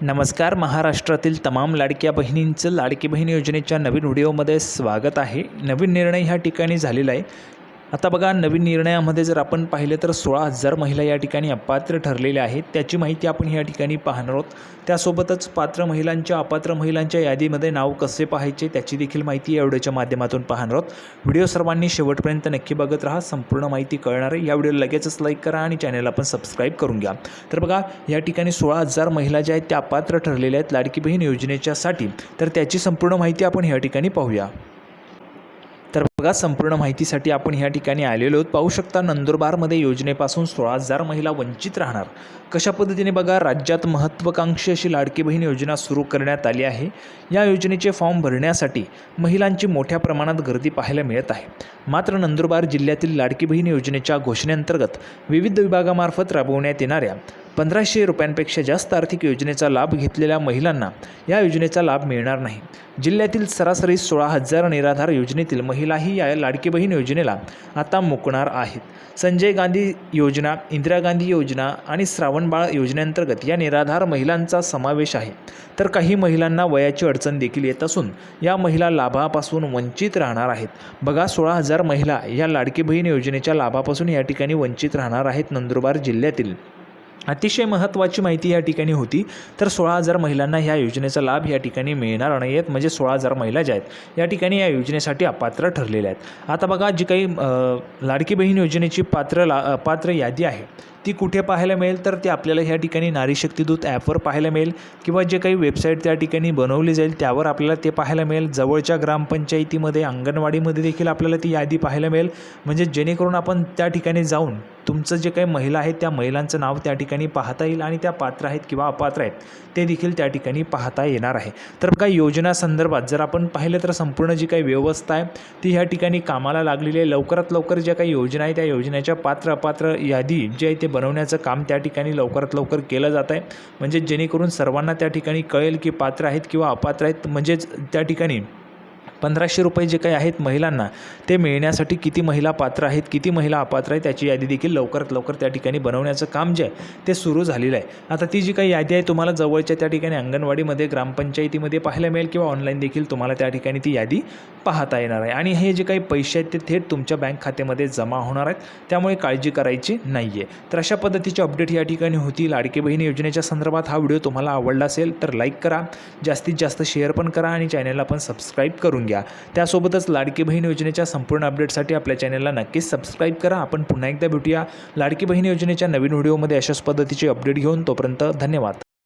नमस्कार महाराष्ट्रातील तमाम लाडक्या बहिणींचं लाडकी बहीण योजनेच्या नवीन व्हिडिओमध्ये स्वागत आहे. नवीन निर्णय ह्या ठिकाणी झालेला आहे. आता बघा नवीन निर्णयामध्ये जर आपण पाहिलं तर सोळा हजार महिला या ठिकाणी अपात्र ठरलेल्या आहेत. त्याची माहिती आपण या ठिकाणी पाहणार आहोत. त्यासोबतच पात्र महिलांच्या अपात्र महिलांच्या यादीमध्ये नाव कसे पाहायचे त्याची देखील माहिती या व्हिडिओच्या माध्यमातून पाहणार आहोत. व्हिडिओ सर्वांनी शेवटपर्यंत नक्की बघत राहा. संपूर्ण माहिती कळणार आहे. या व्हिडिओला लगेचच लाईक करा आणि चॅनलला पण सबस्क्राईब करून घ्या. तर बघा या ठिकाणी सोळा हजार महिला ज्या आहेत त्या अपात्र ठरलेल्या आहेत लाडकी बहीण योजनेच्यासाठी. तर त्याची संपूर्ण माहिती आपण या ठिकाणी पाहूया. तर बघा संपूर्ण माहितीसाठी आपण ह्या ठिकाणी आलेलो आहोत. पाहू शकता नंदुरबारमध्ये योजनेपासून सोळा हजार महिला वंचित राहणार. कशा पद्धतीने बघा राज्यात महत्त्वाकांक्षी अशी लाडकी बहीण योजना सुरू करण्यात आली आहे. या योजनेचे फॉर्म भरण्यासाठी महिलांची मोठ्या प्रमाणात गर्दी पाहायला मिळत आहे. मात्र नंदुरबार जिल्ह्यातील लाडकी बहीण योजनेच्या घोषणेअंतर्गत विविध विभागामार्फत राबवण्यात येणाऱ्या पंधराशे रुपयांपेक्षा जास्त आर्थिक योजनेचा लाभ घेतलेल्या महिलांना या योजनेचा लाभ मिळणार नाही. जिल्ह्यातील सरासरी सोळा हजार निराधार योजनेतील महिलाही या लाडकी बहीण योजनेला आता मुकणार आहेत. संजय गांधी योजना इंदिरा गांधी योजना आणि श्रावणबाळ योजनेअंतर्गत या निराधार महिलांचा समावेश आहे. तर काही महिलांना वयाची अडचण देखील येत असून या महिला लाभापासून वंचित राहणार आहेत. बघा सोळा हजार महिला या लाडकी बहीण योजनेच्या लाभापासून या ठिकाणी वंचित राहणार आहेत नंदुरबार जिल्ह्यातील. अतिशय महत्त्वाची माहिती या ठिकाणी होती. तर सोळा हजार महिलांना ह्या योजनेचा लाभ या ठिकाणी मिळणार नाही आहेत म्हणजे सोळा हजार महिला ज्या आहेत या ठिकाणी या योजनेसाठी अपात्र ठरलेल्या आहेत. आता बघा जी काही लाडकी बहीण योजनेची पात्र ला पात्र यादी आहे ती कुठे पाहायला मिळेल? तर ती आपल्याला ह्या ठिकाणी नारी शक्तीदूत ॲपवर पाहायला मिळेल किंवा जे काही वेबसाईट त्या ठिकाणी बनवली जाईल त्यावर आपल्याला ते पाहायला मिळेल. जवळच्या ग्रामपंचायतीमध्ये अंगणवाडीमध्ये देखील आपल्याला ती यादी पाहायला मिळेल. म्हणजे जेणेकरून आपण त्या ठिकाणी जाऊन तुमचं जे काही महिला आहेत त्या महिलांचं नाव त्या ठिकाणी पाहता येईल आणि त्या पात्र आहेत किंवा अपात्र आहेत ते देखील त्या ठिकाणी पाहता येणार आहे. तर काही योजना संदर्भात जर आपण पाहिलं तर संपूर्ण जी काही व्यवस्था आहे ती ह्या ठिकाणी कामाला लागलेली आहे. लवकरात लवकर ज्या काही योजना आहे त्या योजनेच्या पात्र अपात्र यादी जे आहे ते बनवण्याचं काम त्या ठिकाणी लवकरात लवकर केलं जात आहे. म्हणजे जेणेकरून सर्वांना त्या ठिकाणी कळेल की पात्र आहेत किंवा अपात्र आहेत. म्हणजेच त्या ठिकाणी पंधराशे रुपये जे काही आहेत महिलांना ते मिळण्यासाठी किती महिला पात्र आहेत किती महिला अपात्र आहेत त्याची यादी देखील लवकरात लवकर त्या ठिकाणी बनवण्याचं काम जे आहे ते सुरू झालेलं आहे. आता ती जी काही यादी आहे तुम्हाला जवळच्या त्या ठिकाणी अंगणवाडीमध्ये ग्रामपंचायतीमध्ये पाहायला मिळेल किंवा ऑनलाईन देखील तुम्हाला त्या ठिकाणी ती यादी पाहता येणार आहे. आणि हे जे काही पैसे आहेत ते थेट तुमच्या बँक खात्यामध्ये जमा होणार आहेत. त्यामुळे काळजी करायची नाही आहे तर अशा पद्धतीचे अपडेट या ठिकाणी होती लाडके बहीण योजनेच्या संदर्भात हा व्हिडिओ तुम्हाला आवडला असेल तर लाईक करा. जास्तीत जास्त शेअर पण करा आणि चॅनलला पण सबस्क्राईब करून घ्या. त्यासोबतच लाडकी बहीण योजनेच्या संपूर्ण अपडेटसाठी आपल्या चॅनलला नक्कीच सबस्क्राईब करा. आपण पुन्हा एकदा भेटूया लाडकी बहीण योजनेच्या नवीन व्हिडिओमध्ये अशाच पद्धतीचे अपडेट घेऊन. तोपर्यंत धन्यवाद.